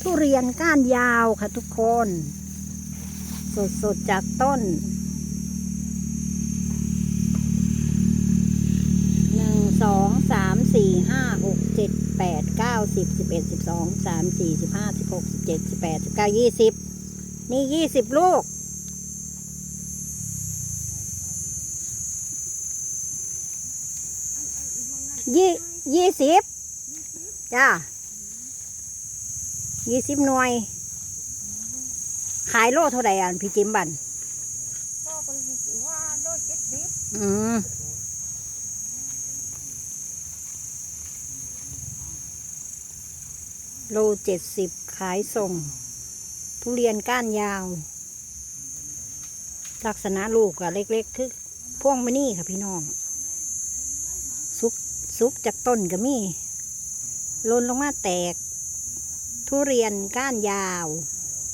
ทุเรียนก้านยาวค่ะทุกคน สดๆจากต้นหนึ่งสองสามสี่ห้าหกเจ็ดแปดเก้าสิบสิบเอ็ดสิบสองสามสี่สิบห้าสิบหกสิบเจ็ดสิบแปดสิบเก้ายี่สิบนี่ยี่สิบลูกยี่ยี่สิบจ้า ยี่สิบหน่วย ขายโลเท่าไหร่อะพี่จิมบันก็เป็ว่าโลเจ็ดสิบอืมโลเจ็ดสิบขายส่ง ทุเรียนก้านยาว ลักษณะลูกอะเล็กๆ คือพวงมะนี่ค่ะพี่น้อง ซุกซุกจากต้นก็มีล่นลงมาแตก ทุเรียนก้านยาว